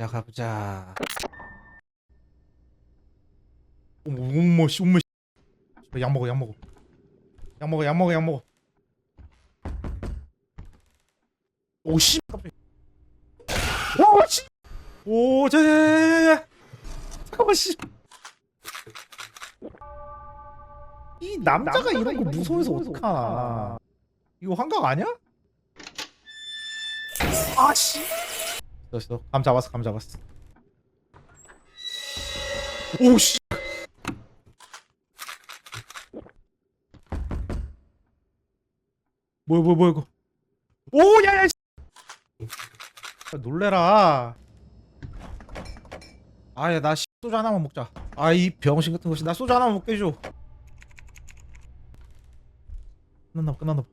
자 가보자. 어머 씨 어머 씨. 약 먹어 약 먹어. 약 먹어 약 먹어 약 먹어. 오씨 깜짝이야. 오 씨. 오 자자자자자. 잠깐만 씨. 이 남자가 이런 거 무서워서 어떡하나. 이거 환각 아니야? 아씨. 됐어. 감 잡았어. 감 잡았어. 오씨. 뭐야 뭐야 뭐야 이거. 오 야야. 아, 놀래라. 아야 나 씨, 소주 하나만 먹자. 아 이 병신 같은 것이 나 소주 하나만 먹게 해줘. 끝났나 봐 끝났나 봐.